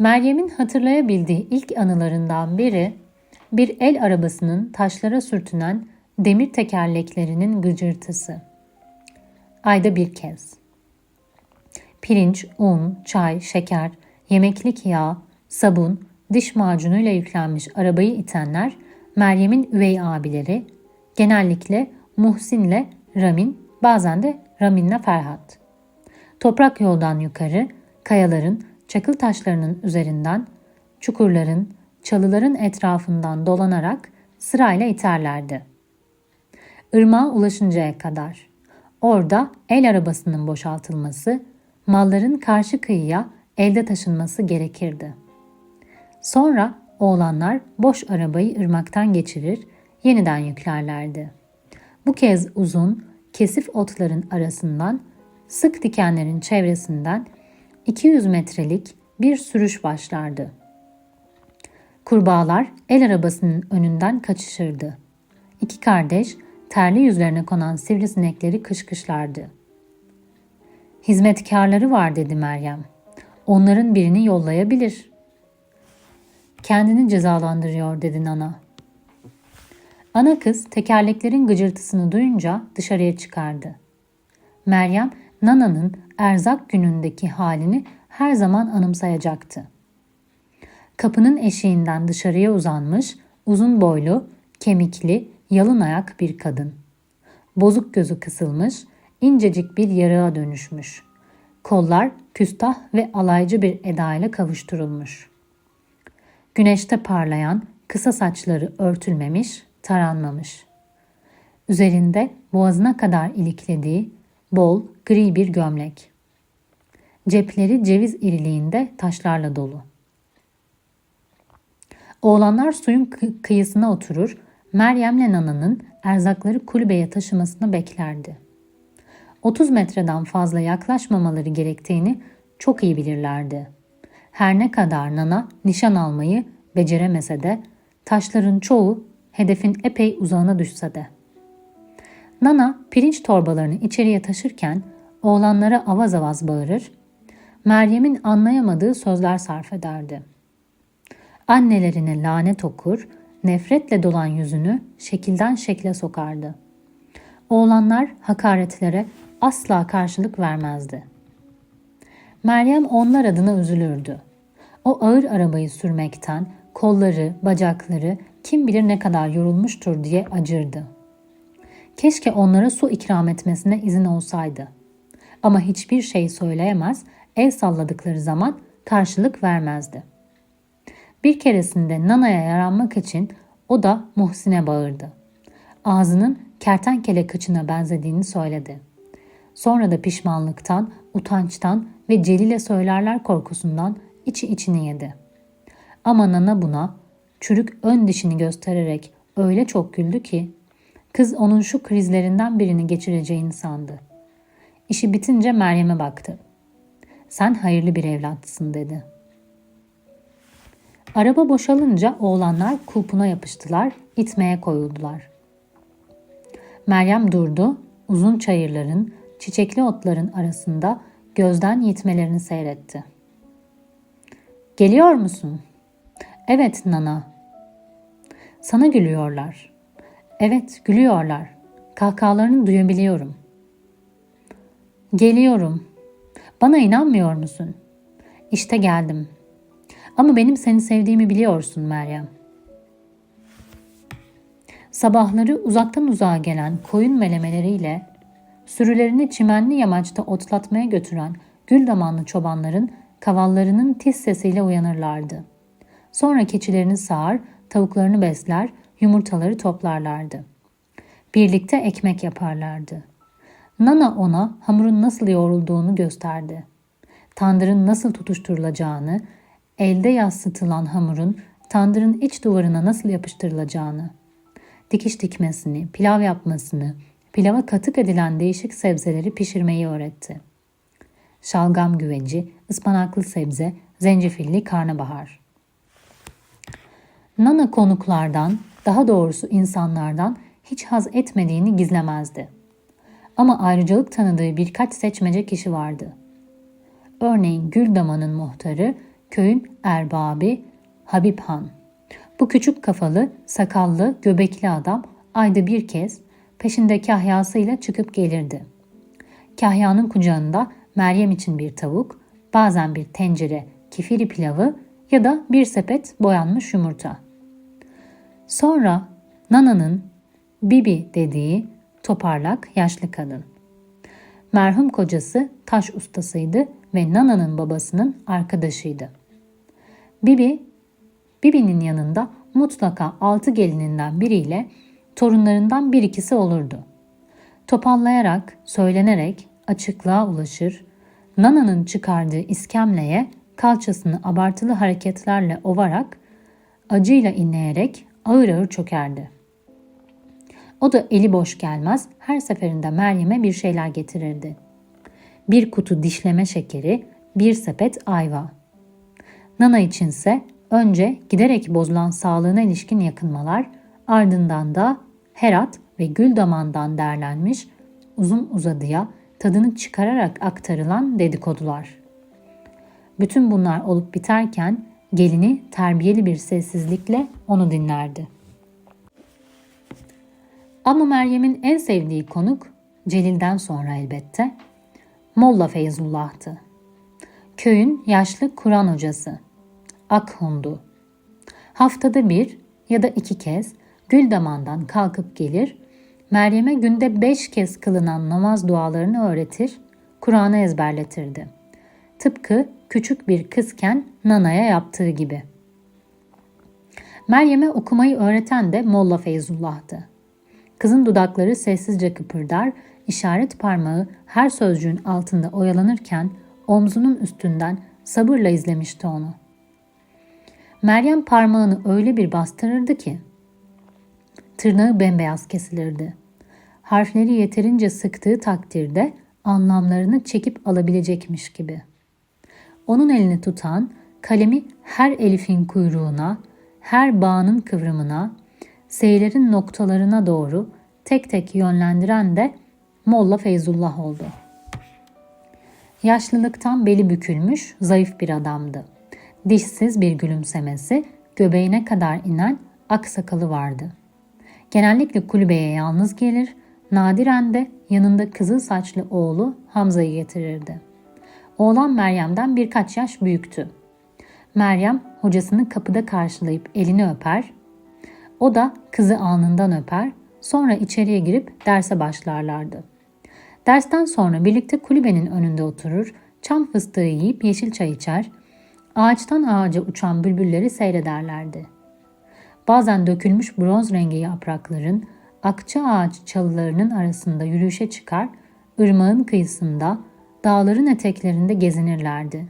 Meryem'in hatırlayabildiği ilk anılarından biri bir el arabasının taşlara sürtünen demir tekerleklerinin gıcırtısı. Ayda bir kez. Pirinç, un, çay, şeker, yemeklik yağ, sabun, diş macunuyla yüklenmiş arabayı itenler Meryem'in üvey abileri, genellikle Muhsin'le Ramin, bazen de Ramin'le Ferhat. Toprak yoldan yukarı, kayaların, çakıl taşlarının üzerinden, çukurların, çalıların etrafından dolanarak sırayla iterlerdi. Irmağa ulaşıncaya kadar. Orada el arabasının boşaltılması, malların karşı kıyıya elde taşınması gerekirdi. Sonra oğlanlar boş arabayı ırmaktan geçirir, yeniden yüklerlerdi. Bu kez uzun, kesif otların arasından, sık dikenlerin çevresinden 200 metrelik bir sürüş başlardı. Kurbağalar el arabasının önünden kaçışırdı. İki kardeş terli yüzlerine konan sivrisinekleri kışkışlardı. Hizmetkarları var dedi Meryem. Onların birini yollayabilir. Kendini cezalandırıyor dedi Nana. Ana kız tekerleklerin gıcırtısını duyunca dışarıya çıkardı. Meryem, Nana'nın erzak günündeki halini her zaman anımsayacaktı. Kapının eşiğinden dışarıya uzanmış, uzun boylu, kemikli, yalın ayak bir kadın. Bozuk gözü kısılmış, incecik bir yarığa dönüşmüş. Kollar küstah ve alaycı bir edayla kavuşturulmuş. Güneşte parlayan kısa saçları örtülmemiş, taranmamış. Üzerinde boğazına kadar iliklediği bol gri bir gömlek. Cepleri ceviz iriliğinde taşlarla dolu. Oğlanlar suyun kıyısına oturur, Meryem'le Nana'nın erzakları kulübeye taşımasını beklerdi. 30 metreden fazla yaklaşmamaları gerektiğini çok iyi bilirlerdi. Her ne kadar Nana nişan almayı beceremese de taşların çoğu hedefin epey uzağına düşse de. Nana pirinç torbalarını içeriye taşırken oğlanlara avaz avaz bağırır, Meryem'in anlayamadığı sözler sarf ederdi. Annelerine lanet okur, nefretle dolan yüzünü şekilden şekle sokardı. Oğlanlar hakaretlere asla karşılık vermezdi. Meryem onlar adına üzülürdü. O ağır arabayı sürmekten kolları, bacakları kim bilir ne kadar yorulmuştur diye acırdı. Keşke onlara su ikram etmesine izin olsaydı. Ama hiçbir şey söyleyemez, el salladıkları zaman karşılık vermezdi. Bir keresinde Nana'ya yaranmak için o da Muhsin'e bağırdı. Ağzının kertenkele kıçına benzediğini söyledi. Sonra da pişmanlıktan, utançtan ve Celil'e söylerler korkusundan içi içini yedi. Ama Nana buna çürük ön dişini göstererek öyle çok güldü ki kız onun şu krizlerinden birini geçireceğini sandı. İşi bitince Meryem'e baktı. Sen hayırlı bir evlatsın dedi. Araba boşalınca oğlanlar kulpuna yapıştılar, itmeye koyuldular. Meryem durdu, uzun çayırların, çiçekli otların arasında gözden yitmelerini seyretti. Geliyor musun? Evet Nana. Sana gülüyorlar. Evet gülüyorlar. Kahkahalarını duyabiliyorum. Geliyorum. Bana inanmıyor musun? İşte geldim. Ama benim seni sevdiğimi biliyorsun Meryem. Sabahları uzaktan uzağa gelen koyun melemeleriyle sürülerini çimenli yamaçta otlatmaya götüren gül damanlı çobanların kavallarının tiz sesiyle uyanırlardı. Sonra keçilerini sağar, tavuklarını besler, yumurtaları toplarlardı. Birlikte ekmek yaparlardı. Nana ona hamurun nasıl yoğrulduğunu gösterdi. Tandırın nasıl tutuşturulacağını, elde yassıtılan hamurun tandırın iç duvarına nasıl yapıştırılacağını, dikiş dikmesini, pilav yapmasını, pilava katık edilen değişik sebzeleri pişirmeyi öğretti. Şalgam güveci, ıspanaklı sebze, zencefilli karnabahar. Nana konuklardan, daha doğrusu insanlardan hiç haz etmediğini gizlemezdi. Ama ayrıcalık tanıdığı birkaç seçmece kişi vardı. Örneğin Güldaman'ın muhtarı köyün erbabı Habib Han. Bu küçük kafalı, sakallı, göbekli adam ayda bir kez peşinde kahyasıyla çıkıp gelirdi. Kahyanın kucağında Meryem için bir tavuk, bazen bir tencere kifiri pilavı ya da bir sepet boyanmış yumurta. Sonra Nana'nın Bibi dediği toparlak yaşlı kadın. Merhum kocası taş ustasıydı ve Nana'nın babasının arkadaşıydı. Bibi, Bibi'nin yanında mutlaka altı gelininden biriyle torunlarından bir ikisi olurdu. Topallayarak, söylenerek açıklığa ulaşır, Nana'nın çıkardığı iskemleye kalçasını abartılı hareketlerle ovarak, acıyla inleyerek ağır ağır çökerdi. O da eli boş gelmez, her seferinde Meryem'e bir şeyler getirirdi. Bir kutu dişleme şekeri, bir sepet ayva. Nana içinse önce giderek bozulan sağlığına ilişkin yakınmalar, ardından da Herat ve Güldaman'dan derlenmiş uzun uzadıya tadını çıkararak aktarılan dedikodular. Bütün bunlar olup biterken gelini terbiyeli bir sessizlikle onu dinlerdi. Ama Meryem'in en sevdiği konuk Celil'den sonra elbette Molla Feyzullah'tı. Köyün yaşlı Kur'an hocası. Akhundu. Haftada bir ya da iki kez Güldaman'dan kalkıp gelir, Meryem'e günde beş kez kılınan namaz dualarını öğretir, Kur'an'ı ezberletirdi. Tıpkı küçük bir kızken Nana'ya yaptığı gibi. Meryem'e okumayı öğreten de Molla Feyzullah'tı. Kızın dudakları sessizce kıpırdar, işaret parmağı her sözcüğün altında oyalanırken omzunun üstünden sabırla izlemişti onu. Meryem parmağını öyle bir bastırırdı ki tırnağı bembeyaz kesilirdi. Harfleri yeterince sıktığı takdirde anlamlarını çekip alabilecekmiş gibi. Onun elini tutan, kalemi her elifin kuyruğuna, her bağının kıvrımına, seylerin noktalarına doğru tek tek yönlendiren de Molla Feyzullah oldu. Yaşlılıktan beli bükülmüş, zayıf bir adamdı. Dişsiz bir gülümsemesi, göbeğine kadar inen ak sakalı vardı. Genellikle kulübeye yalnız gelir, nadiren de yanında kızıl saçlı oğlu Hamza'yı getirirdi. Oğlan Meryem'den birkaç yaş büyüktü. Meryem hocasını kapıda karşılayıp elini öper, o da kızı alnından öper, sonra içeriye girip derse başlarlardı. Dersten sonra birlikte kulübenin önünde oturur, çam fıstığı yiyip yeşil çay içer, ağaçtan ağaca uçan bülbülleri seyrederlerdi. Bazen dökülmüş bronz rengi yaprakların akça ağaç çalılarının arasında yürüyüşe çıkar, ırmağın kıyısında, dağların eteklerinde gezinirlerdi.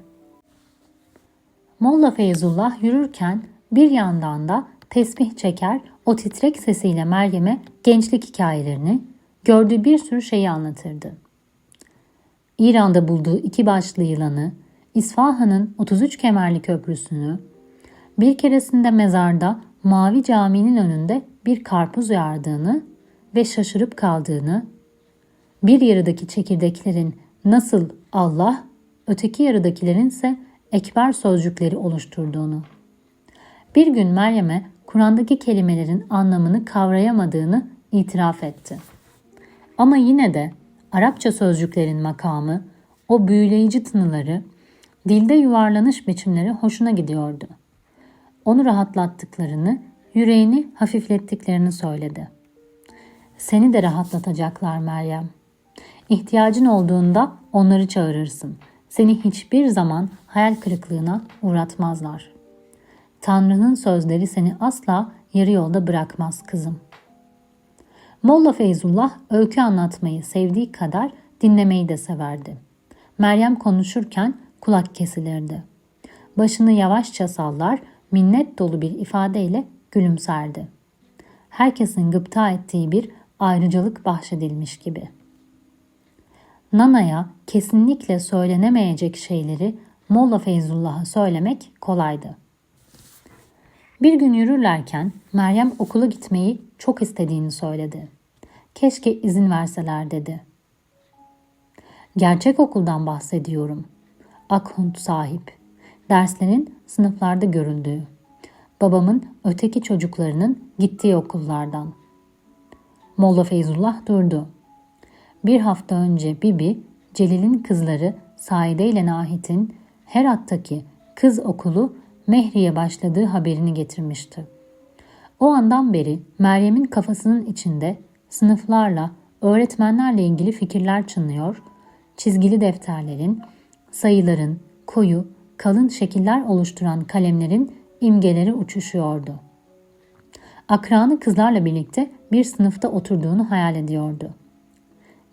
Molla Feyzullah yürürken bir yandan da tesbih çeker, o titrek sesiyle Meryem'e gençlik hikayelerini, gördüğü bir sürü şeyi anlatırdı. İran'da bulduğu iki başlı yılanı, İsfahan'ın 33 kemerli köprüsünü, bir keresinde mezarda Mavi Cami'nin önünde bir karpuz yardığını ve şaşırıp kaldığını, bir yarıdaki çekirdeklerin nasıl Allah, öteki yarıdakilerin ise ekber sözcükleri oluşturduğunu. Bir gün Meryem'e Kur'an'daki kelimelerin anlamını kavrayamadığını itiraf etti. Ama yine de Arapça sözcüklerin makamı, o büyüleyici tınıları, dilde yuvarlanış biçimleri hoşuna gidiyordu. Onu rahatlattıklarını, yüreğini hafiflettiklerini söyledi. Seni de rahatlatacaklar Meryem. İhtiyacın olduğunda onları çağırırsın. Seni hiçbir zaman hayal kırıklığına uğratmazlar.'' Tanrı'nın sözleri seni asla yarı yolda bırakmaz kızım. Molla Feyzullah öykü anlatmayı sevdiği kadar dinlemeyi de severdi. Meryem konuşurken kulak kesilirdi. Başını yavaşça sallar, minnet dolu bir ifadeyle gülümserdi. Herkesin gıpta ettiği bir ayrıcalık bahşedilmiş gibi. Nana'ya kesinlikle söylenemeyecek şeyleri Molla Feyzullah'a söylemek kolaydı. Bir gün yürürlerken Meryem okula gitmeyi çok istediğini söyledi. Keşke izin verseler dedi. Gerçek okuldan bahsediyorum. Akhunt sahip. Derslerin sınıflarda görüldüğü. Babamın öteki çocuklarının gittiği okullardan. Molla Feyzullah durdu. Bir hafta önce Bibi, Celil'in kızları Saide ile Nahit'in Herat'taki kız okulu Mehri'ye başladığı haberini getirmişti. O andan beri Meryem'in kafasının içinde sınıflarla, öğretmenlerle ilgili fikirler çınlıyor, çizgili defterlerin, sayıların, koyu, kalın şekiller oluşturan kalemlerin imgeleri uçuşuyordu. Akranı kızlarla birlikte bir sınıfta oturduğunu hayal ediyordu.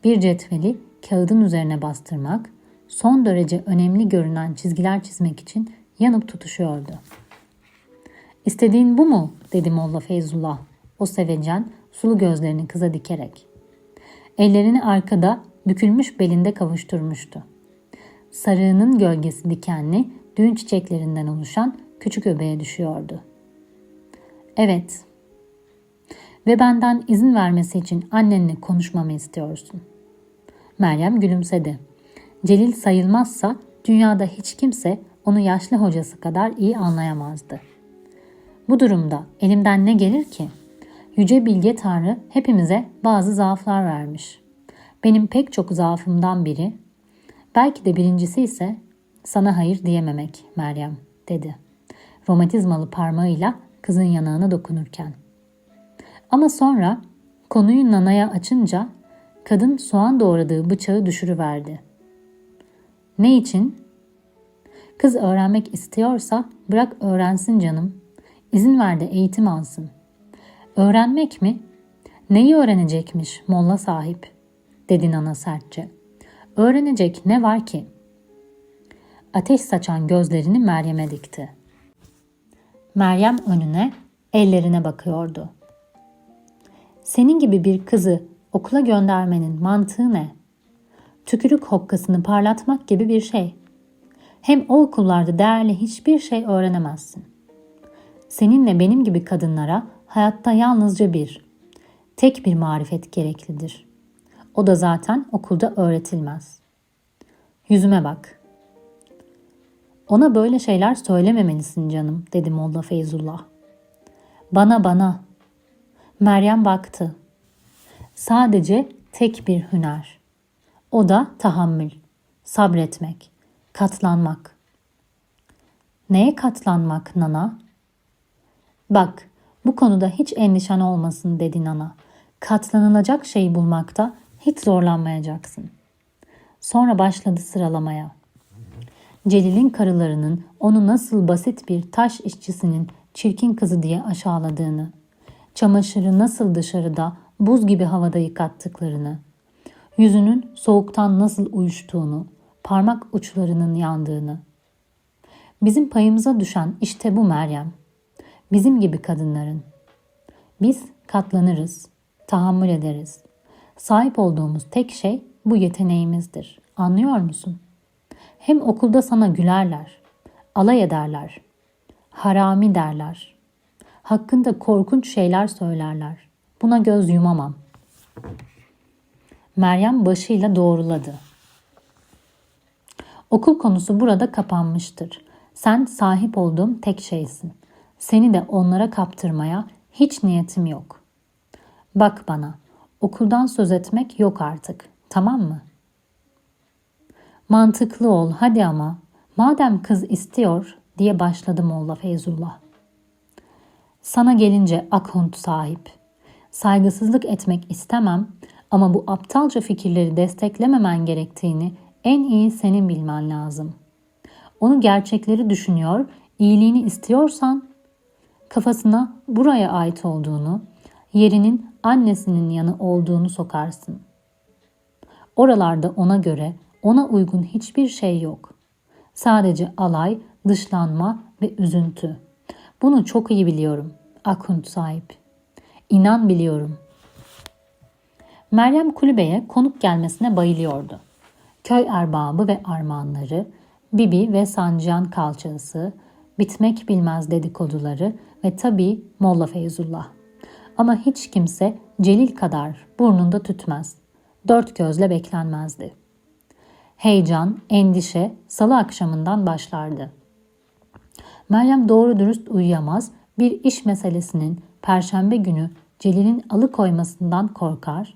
Bir cetveli kağıdın üzerine bastırmak, son derece önemli görünen çizgiler çizmek için yanıp tutuşuyordu. İstediğin bu mu? dedi Molla Feyzullah. O sevecen, sulu gözlerini kıza dikerek. Ellerini arkada, bükülmüş belinde kavuşturmuştu. Sarığının gölgesi dikenli, düğün çiçeklerinden oluşan küçük öbeğe düşüyordu. Evet. Ve benden izin vermesi için annenle konuşmamı istiyorsun. Meryem gülümsedi. Celil sayılmazsa dünyada hiç kimse onu yaşlı hocası kadar iyi anlayamazdı. Bu durumda elimden ne gelir ki? Yüce Bilge Tanrı hepimize bazı zaaflar vermiş. Benim pek çok zaafımdan biri, belki de birincisi ise sana hayır diyememek Meryem dedi. Romatizmalı parmağıyla kızın yanağına dokunurken. Ama sonra konuyu Nana'ya açınca kadın soğan doğradığı bıçağı düşürüverdi. Ne için? Kız öğrenmek istiyorsa bırak öğrensin canım. İzin ver de eğitim alsın. Öğrenmek mi? Neyi öğrenecekmiş molla sahip? dedi nana sertçe. Öğrenecek ne var ki? Ateş saçan gözlerini Meryem'e dikti. Meryem önüne, ellerine bakıyordu. Senin gibi bir kızı okula göndermenin mantığı ne? Tükürük hokkasını parlatmak gibi bir şey. Hem o okullarda değerli hiçbir şey öğrenemezsin. Seninle benim gibi kadınlara hayatta yalnızca bir, tek bir marifet gereklidir. O da zaten okulda öğretilmez. Yüzüme bak. Ona böyle şeyler söylememelisin canım, dedi Molla Feyzullah. Bana bana. Meryem baktı. Sadece tek bir hüner. O da tahammül, sabretmek, katlanmak. Neye katlanmak Nana? Bak, bu konuda hiç endişen olmasın dedi Nana. Katlanılacak şey bulmakta hiç zorlanmayacaksın. Sonra başladı sıralamaya. Celil'in karılarının onu nasıl basit bir taş işçisinin çirkin kızı diye aşağıladığını, çamaşırı nasıl dışarıda buz gibi havada yıkattıklarını, yüzünün soğuktan nasıl uyuştuğunu, parmak uçlarının yandığını. Bizim payımıza düşen işte bu Meryem. Bizim gibi kadınların. Biz katlanırız, tahammül ederiz. Sahip olduğumuz tek şey bu yeteneğimizdir. Anlıyor musun? Hem okulda sana gülerler, alay ederler, harami derler. Hakkında korkunç şeyler söylerler. Buna göz yumamam. Meryem başıyla doğruladı. Okul konusu burada kapanmıştır. Sen sahip olduğum tek şeysin. Seni de onlara kaptırmaya hiç niyetim yok. Bak bana, okuldan söz etmek yok artık. Tamam mı? Mantıklı ol hadi ama. Madem kız istiyor diye başladı Molla Feyzullah. Sana gelince Akhunt sahip. Saygısızlık etmek istemem ama bu aptalca fikirleri desteklememen gerektiğini en iyi senin bilmen lazım. Onu gerçekleri düşünüyor, iyiliğini istiyorsan kafasına buraya ait olduğunu, yerinin annesinin yanı olduğunu sokarsın. Oralarda ona göre ona uygun hiçbir şey yok. Sadece alay, dışlanma ve üzüntü. Bunu çok iyi biliyorum. Akunt sahip. İnan biliyorum. Meryem kulübeye konuk gelmesine bayılıyordu. Köy erbabı ve armağanları, Bibi ve Sancıyan kalçası, bitmek bilmez dedikoduları ve tabii Molla Feyzullah. Ama hiç kimse Celil kadar burnunda tütmez. Dört gözle beklenmezdi. Heyecan, endişe salı akşamından başlardı. Meryem doğru dürüst uyuyamaz, bir iş meselesinin perşembe günü Celil'in alıkoymasından korkar.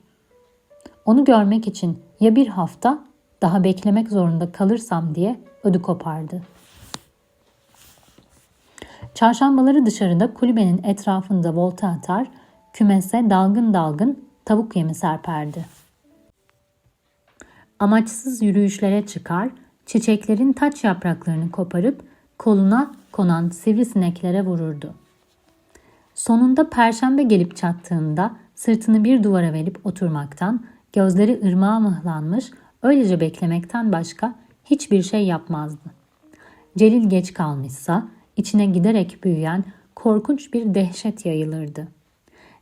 Onu görmek için ya bir hafta daha beklemek zorunda kalırsam diye ödü kopardı. Çarşambaları dışarıda kulübenin etrafında volta atar, kümese dalgın dalgın tavuk yemi serperdi. Amaçsız yürüyüşlere çıkar, çiçeklerin taç yapraklarını koparıp koluna konan sivrisineklere vururdu. Sonunda perşembe gelip çattığında sırtını bir duvara verip oturmaktan, gözleri ırmağa mıhlanmış, öylece beklemekten başka hiçbir şey yapmazdı. Celil geç kalmışsa içine giderek büyüyen korkunç bir dehşet yayılırdı.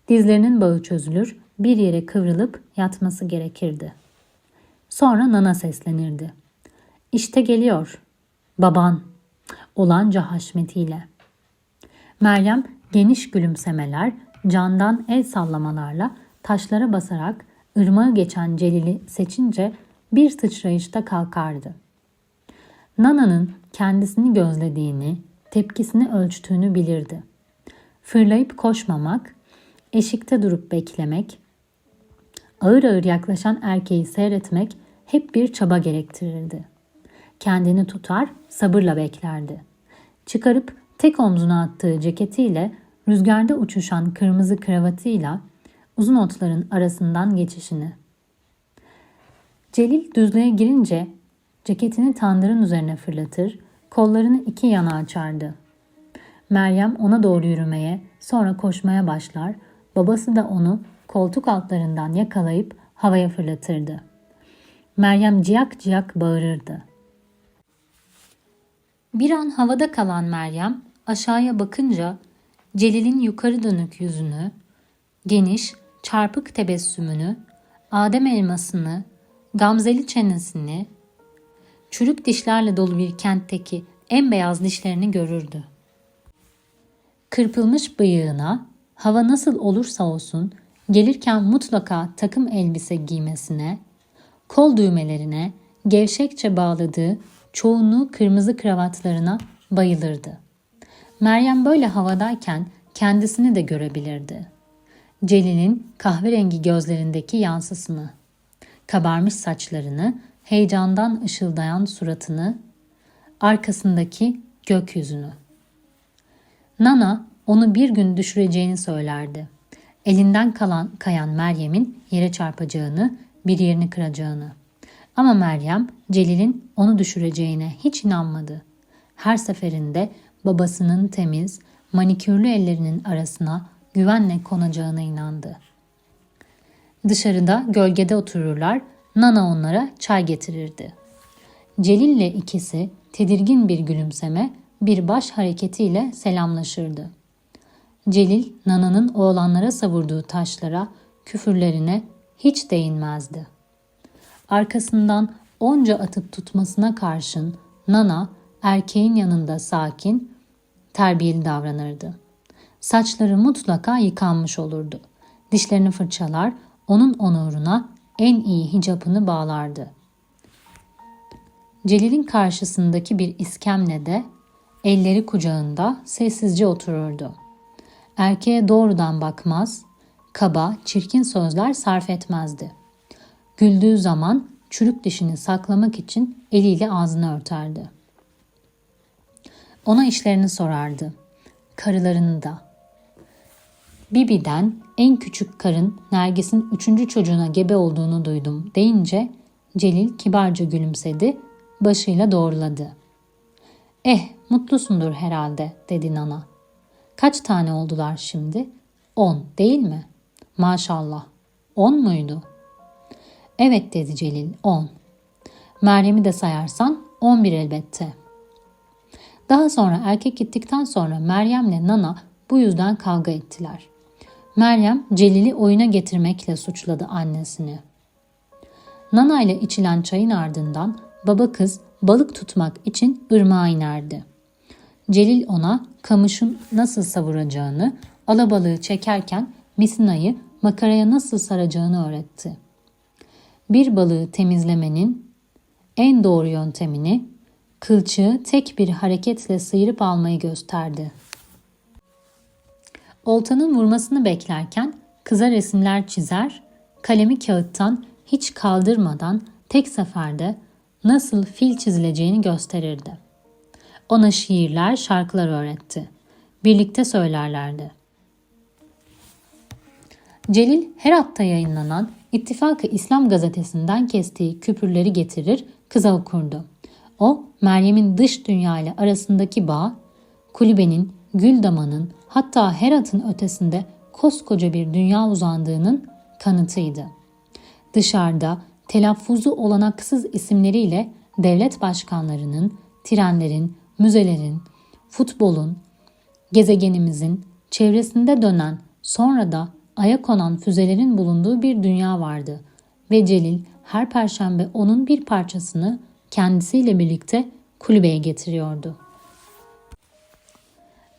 Dizlerinin bağı çözülür, bir yere kıvrılıp yatması gerekirdi. Sonra Nana seslenirdi. İşte geliyor. Baban. Olanca haşmetiyle. Meryem geniş gülümsemeler, candan el sallamalarla taşlara basarak ırmağı geçen Celil'i seçince bir sıçrayışta kalkardı. Nana'nın kendisini gözlediğini, tepkisini ölçtüğünü bilirdi. Fırlayıp koşmamak, eşikte durup beklemek, ağır ağır yaklaşan erkeği seyretmek hep bir çaba gerektirirdi. Kendini tutar, sabırla beklerdi. Çıkarıp tek omzuna attığı ceketiyle, rüzgarda uçuşan kırmızı kravatıyla uzun otların arasından geçişini. Celil düzlüğe girince ceketini tandırın üzerine fırlatır, kollarını iki yana açardı. Meryem ona doğru yürümeye, sonra koşmaya başlar, babası da onu koltuk altlarından yakalayıp havaya fırlatırdı. Meryem ciyak ciyak bağırırdı. Bir an havada kalan Meryem aşağıya bakınca Celil'in yukarı dönük yüzünü, geniş, çarpık tebessümünü, Adem elmasını, gamzeli çenesini, çürük dişlerle dolu bir kentteki en beyaz dişlerini görürdü. Kırpılmış bıyığına, hava nasıl olursa olsun gelirken mutlaka takım elbise giymesine, kol düğmelerine gevşekçe bağladığı çoğunluğu kırmızı kravatlarına bayılırdı. Meryem böyle havadayken kendisini de görebilirdi. Celil'in kahverengi gözlerindeki yansısını, kabarmış saçlarını, heyecandan ışıldayan suratını, arkasındaki gökyüzünü. Nana onu bir gün düşüreceğini söylerdi. Elinden kalan kayan Meryem'in yere çarpacağını, bir yerini kıracağını. Ama Meryem Celil'in onu düşüreceğine hiç inanmadı. Her seferinde babasının temiz, manikürlü ellerinin arasına güvenle konacağına inandı. Dışarıda gölgede otururlar, Nana onlara çay getirirdi. Celil ile ikisi tedirgin bir gülümseme, bir baş hareketiyle selamlaşırdı. Celil, Nana'nın oğlanlara savurduğu taşlara, küfürlerine hiç değinmezdi. Arkasından onca atıp tutmasına karşın Nana erkeğin yanında sakin, terbiyeli davranırdı. Saçları mutlaka yıkanmış olurdu. Dişlerini fırçalar, onun onuruna en iyi hicapını bağlardı. Celil'in karşısındaki bir iskemlede elleri kucağında sessizce otururdu. Erkeğe doğrudan bakmaz, kaba, çirkin sözler sarf etmezdi. Güldüğü zaman çürük dişini saklamak için eliyle ağzını örterdi. Ona işlerini sorardı. Karılarını da. Bibi'den en küçük karın Nergis'in üçüncü çocuğuna gebe olduğunu duydum deyince Celil kibarca gülümsedi, başıyla doğruladı. Eh mutlusundur herhalde dedi Nana. Kaç tane oldular şimdi? On değil mi? Maşallah. On muydu? Evet dedi Celil. On. Meryem'i de sayarsan on bir elbette. Daha sonra erkek gittikten sonra Meryem'le Nana bu yüzden kavga ettiler. Meryem Celil'i oyuna getirmekle suçladı annesini. Nana ile içilen çayın ardından baba kız balık tutmak için ırmağa inerdi. Celil ona kamışın nasıl savuracağını, alabalığı çekerken misinayı makaraya nasıl saracağını öğretti. Bir balığı temizlemenin en doğru yöntemini Kılçığı tek bir hareketle sıyırıp almayı gösterdi. Oltanın vurmasını beklerken kıza resimler çizer, kalemi kağıttan hiç kaldırmadan tek seferde nasıl fil çizileceğini gösterirdi. Ona şiirler, şarkılar öğretti. Birlikte söylerlerdi. Celil Herat'ta yayınlanan İttifakı İslam gazetesinden kestiği küpürleri getirir, kıza okurdu. O, Meryem'in dış dünya ile arasındaki bağ, kulübenin, Güldaman'ın hatta Herat'ın ötesinde koskoca bir dünya uzandığının kanıtıydı. Dışarıda telaffuzu olanaksız isimleriyle devlet başkanlarının, trenlerin, müzelerin, futbolun, gezegenimizin çevresinde dönen sonra da aya konan füzelerin bulunduğu bir dünya vardı ve Celil her perşembe onun bir parçasını kendisiyle birlikte kulübeye getiriyordu.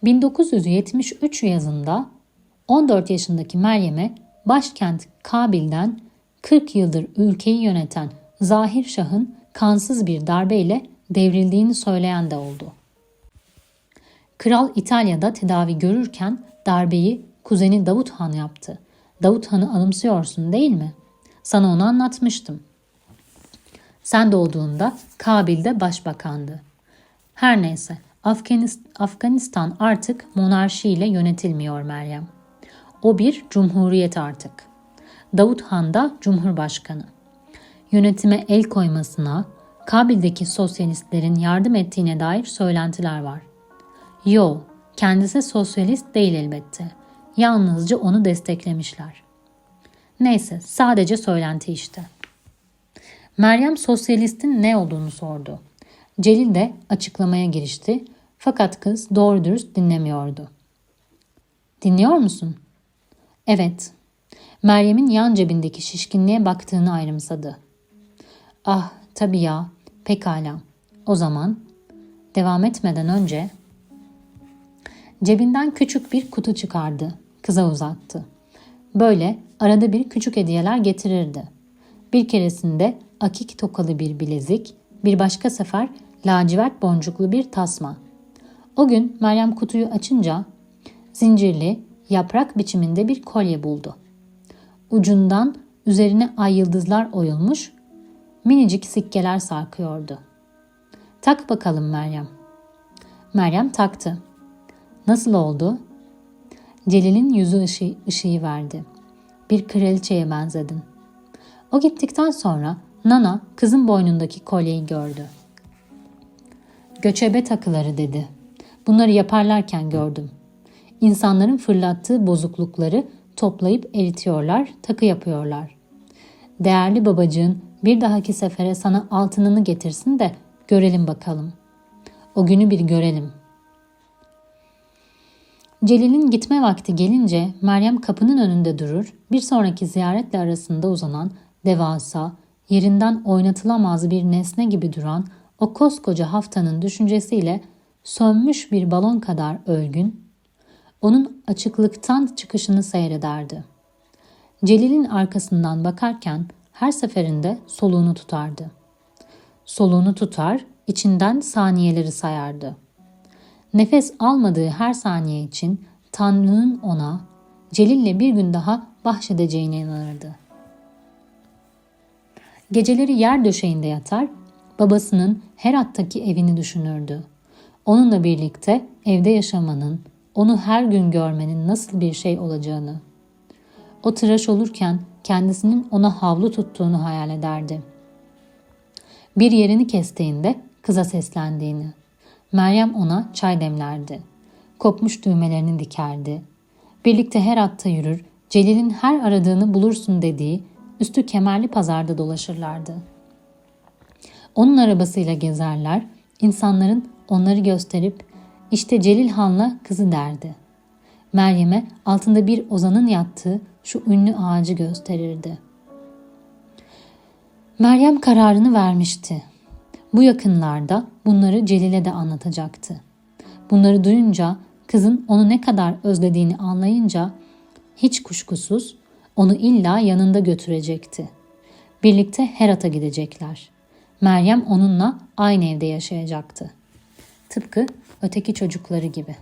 1973 yazında 14 yaşındaki Meryem'e başkent Kabil'den 40 yıldır ülkeyi yöneten Zahir Şah'ın kansız bir darbeyle devrildiğini söyleyen de oldu. Kral İtalya'da tedavi görürken darbeyi kuzeni Davut Han yaptı. Davut Han'ı anımsıyorsun değil mi? Sana onu anlatmıştım. Sen doğduğunda Kabil'de başbakandı. Her neyse Afganistan artık monarşiyle yönetilmiyor Meryem. O bir cumhuriyet artık. Davut Han da cumhurbaşkanı. Yönetime el koymasına, Kabil'deki sosyalistlerin yardım ettiğine dair söylentiler var. Yo, kendisi sosyalist değil elbette. Yalnızca onu desteklemişler. Neyse, sadece söylenti işte. Meryem sosyalistin ne olduğunu sordu. Celil de açıklamaya girişti fakat kız doğru dürüst dinlemiyordu. Dinliyor musun? Evet. Meryem'in yan cebindeki şişkinliğe baktığını ayrımsadı. Ah tabii ya pekala. O zaman devam etmeden önce cebinden küçük bir kutu çıkardı. Kıza uzattı. Böyle arada bir küçük hediyeler getirirdi. Bir keresinde akik tokalı bir bilezik, bir başka sefer lacivert boncuklu bir tasma. O gün Meryem kutuyu açınca zincirli, yaprak biçiminde bir kolye buldu. Ucundan üzerine ay yıldızlar oyulmuş, minicik sikkeler sarkıyordu. Tak bakalım Meryem. Meryem taktı. Nasıl oldu? Celil'in yüzü ışığı, ışığı verdi. Bir kraliçeye benzedin. O gittikten sonra Nana kızın boynundaki kolyeyi gördü. Göçebe takıları dedi. Bunları yaparlarken gördüm. İnsanların fırlattığı bozuklukları toplayıp eritiyorlar, takı yapıyorlar. Değerli babacığın bir dahaki sefere sana altınını getirsin de görelim bakalım. O günü bir görelim. Celil'in gitme vakti gelince Meryem kapının önünde durur, bir sonraki ziyaretle arasında uzanan devasa, yerinden oynatılamaz bir nesne gibi duran o koskoca haftanın düşüncesiyle sönmüş bir balon kadar ölgün, onun açıklıktan çıkışını seyrederdi. Celil'in arkasından bakarken her seferinde soluğunu tutardı. Soluğunu tutar, içinden saniyeleri sayardı. Nefes almadığı her saniye için Tanrı'nın ona Celil'le bir gün daha bahşedeceğine inanırdı. Geceleri yer döşeğinde yatar, babasının Herat'taki evini düşünürdü. Onunla birlikte evde yaşamanın, onu her gün görmenin nasıl bir şey olacağını. O tıraş olurken kendisinin ona havlu tuttuğunu hayal ederdi. Bir yerini kestiğinde kıza seslendiğini. Meryem ona çay demlerdi. Kopmuş düğmelerini dikerdi. Birlikte her atta yürür, Celil'in her aradığını bulursun dediği üstü kemerli pazarda dolaşırlardı. Onun arabasıyla gezerler, insanların onları gösterip işte Celil Han'la kızı derdi. Meryem'e altında bir ozanın yattığı şu ünlü ağacı gösterirdi. Meryem kararını vermişti. Bu yakınlarda bunları Celil'e de anlatacaktı. Bunları duyunca kızın onu ne kadar özlediğini anlayınca hiç kuşkusuz onu illa yanında götürecekti. Birlikte Herat'a gidecekler. Meryem onunla aynı evde yaşayacaktı. Tıpkı öteki çocukları gibi.